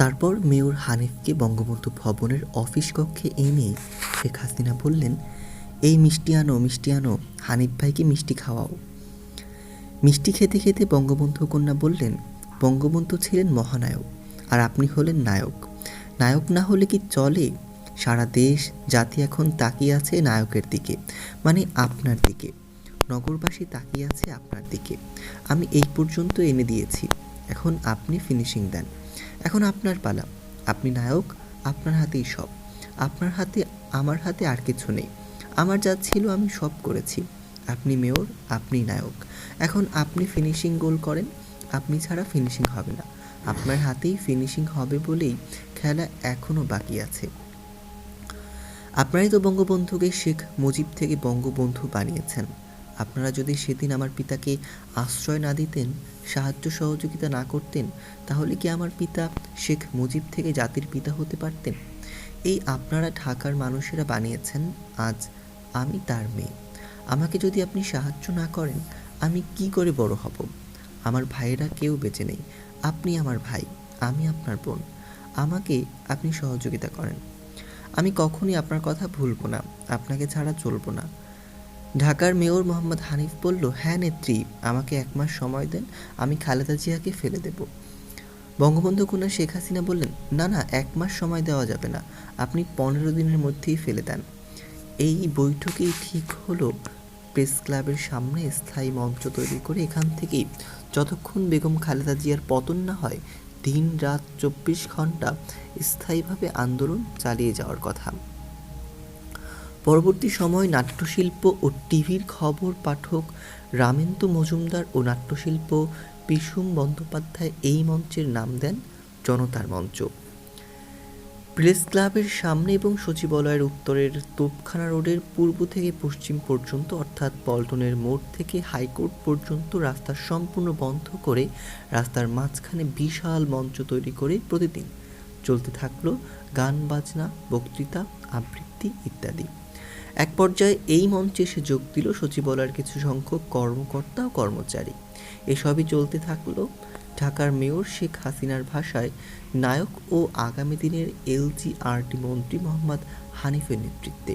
তারপর মেয়র হানিফকে বঙ্গবন্ধু ভবনের অফিস কক্ষে এনে শেখ হাসিনা বললেন, এই মিষ্টি আনো মিষ্টি আনো, হানিফ ভাইকে মিষ্টি খাওয়াও। মিষ্টি খেতে খেতে বঙ্গবন্ধু কন্যা বললেন, বঙ্গবন্ধু ছিলেন মহানায়ক, আর আপনি হলেন নায়ক। নায়ক না হলে কি চলে? সারা দেশ, জাতি এখন তাকিয়ে আছে নায়কের দিকে মানে আপনার দিকে। নগরবাসী তাকিয়ে আছে আপনার দিকে। আমি এই পর্যন্ত এনে দিয়েছি। এখন আপনি ফিনিশিং দেন। এখন আপনার পালা। আপনি নায়ক, আপনার হাতেই সব। আপনার হাতে, আমার হাতে আর কিছু নেই। আমার যা ছিল আমি সব করেছি। আপনি মেয়র, আপনি নায়ক। এখন আপনি ফিনিশিং গোল করেন, আপনি ছাড়া ফিনিশিং হবে না। আপনার হাতেই ফিনিশিং হবে বলেই খেলা এখনও বাকি আছে। আপনারাই তো বঙ্গবন্ধুকে শেখ মুজিব থেকে বঙ্গবন্ধু বানিয়েছেন। আপনারা যদি সেদিন আমার পিতাকে আশ্রয় না দিতেন, সাহায্য সহযোগিতা না করতেন, তাহলে কি আমার পিতা শেখ মুজিব থেকে জাতির পিতা হতে পারতেন? এই আপনারা ঢাকার মানুষেরা বানিয়েছেন, আজ আমি তার মেয়ে। আমাকে যদি আপনি সাহায্য না করেন, আমি কি করে বড় হব? আমার ভাইয়েরা কেউ বেঁচে নেই। আপনি আমার ভাই, আমি আপনার বোন। আমাকে আপনি সহযোগিতা করেন। আমি কখনই আপনার কথা ভুলবো না। আপনাকে ছাড়া চলবো না। ঢাকার মেয়র মোহাম্মদ হানিফ বলল হ্যাঁ নেত্রী, আমাকে এক মাস সময় দেন, আমি খালেদা জিয়াকে ফেলে দেব। বঙ্গবন্ধু কন্যা শেখ হাসিনা বললেন, না না, এক মাস সময় দেওয়া যাবে না, আপনি পনেরো দিনের মধ্যেই ফেলে দেন। এই বৈঠকেই ঠিক হলো, প্রেস ক্লাবের সামনে স্থায়ী মঞ্চ তৈরি করে এখান থেকেই যতক্ষণ বেগম খালেদা জিয়ার পতন না হয় দিন রাত চব্বিশ ঘণ্টা স্থায়ীভাবে আন্দোলন চালিয়ে যাওয়ার কথা। পরবর্তী সময় নাট্যশিল্প ও টিভির খবর পাঠক রামেন্দু মজুমদার ও নাট্যশিল্প পিসুম বন্দ্যোপাধ্যায় এই মঞ্চের নাম দেন জনতার মঞ্চ। প্রেস ক্লাবের সামনে এবং সচিবালয়ের উত্তরের তোপখানা রোডের পূর্ব থেকে পশ্চিম পর্যন্ত অর্থাৎ পল্টনের মোড় থেকে হাইকোর্ট পর্যন্ত রাস্তা সম্পূর্ণ বন্ধ করে রাস্তার মাঝখানে বিশাল মঞ্চ তৈরি করে প্রতিদিন। চলতে থাকল গান, বাজনা, বক্তৃতা, আবৃত্তি ইত্যাদি। এক পর্যায়ে এই মঞ্চে এসে যোগ দিল সচিবালয়ের কিছু সংখ্যক কর্মকর্তা ও কর্মচারী। এসবই চলতে থাকল ঢাকার মেয়র শেখ হাসিনার ভাষায় নায়ক ও আগামী দিনের এলজিআরটি মন্ত্রী মোহাম্মদ হানিফের নেতৃত্বে।